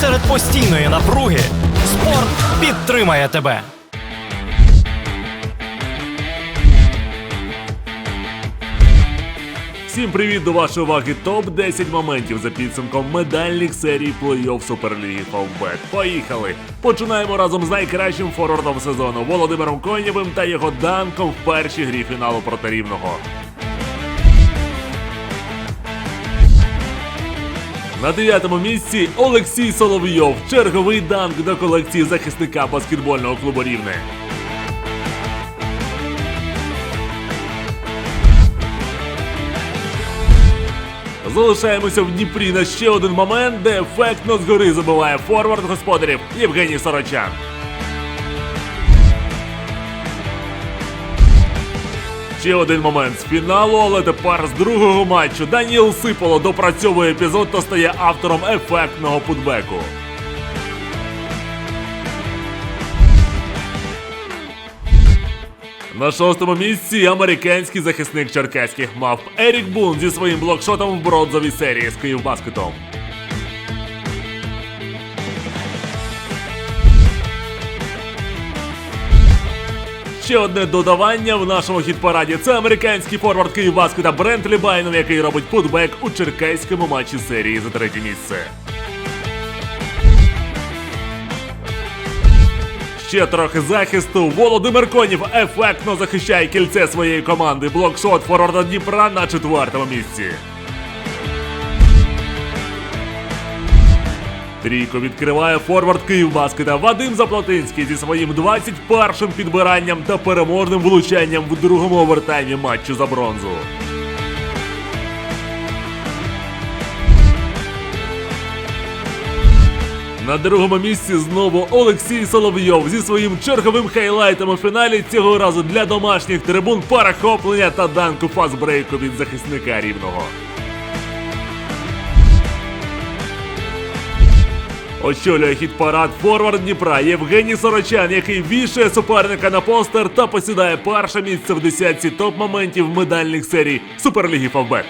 Серед постійної напруги спорт підтримає тебе. Всім привіт до вашої уваги. Топ 10 моментів за підсумком медальних серій плей-офф Суперліги Фавбет. Поїхали! Починаємо разом з найкращим форвардом сезону Володимиром Конєвим та його данком в першій грі фіналу проти рівного. На дев'ятому місці Олексій Соловйов. Черговий данк до колекції захисника баскетбольного клубу Рівне. Залишаємося в Дніпрі на ще один момент, де ефектно згори забиває форвард господарів Євгеній Сорочан. Ще один момент з фіналу, але тепер з другого матчу Даніел Сиполо допрацьовує епізод та стає автором ефектного путбеку. На шостому місці американський захисник черкаських мав Ерік Бун зі своїм блокшотом в бронзовій серії з Київбаскетом. Ще одне додавання в нашому хіт-параді це американський форвард Київбаскета Брент Лібайнов, який робить путбек у черкаському матчі серії за третє місце. Ще трохи захисту. Володимир Конів ефектно захищає кільце своєї команди. Блокшот форварда Дніпра на четвертому місці. Трійку відкриває форвард Київбаскета Вадим Заплатинський зі своїм 21-м підбиранням та переможним влучанням в другому овертаймі матчу за бронзу. На другому місці знову Олексій Соловйов зі своїм черговим хайлайтом у фіналі цього разу для домашніх трибун перехоплення та данку фастбрейку від захисника рівного. Очолює хіт-парад форвард Дніпра Євгеній Сорочан, який вішає суперника на постер та посідає перше місце в десятці топ-моментів медальних серій Суперліги Фавбет.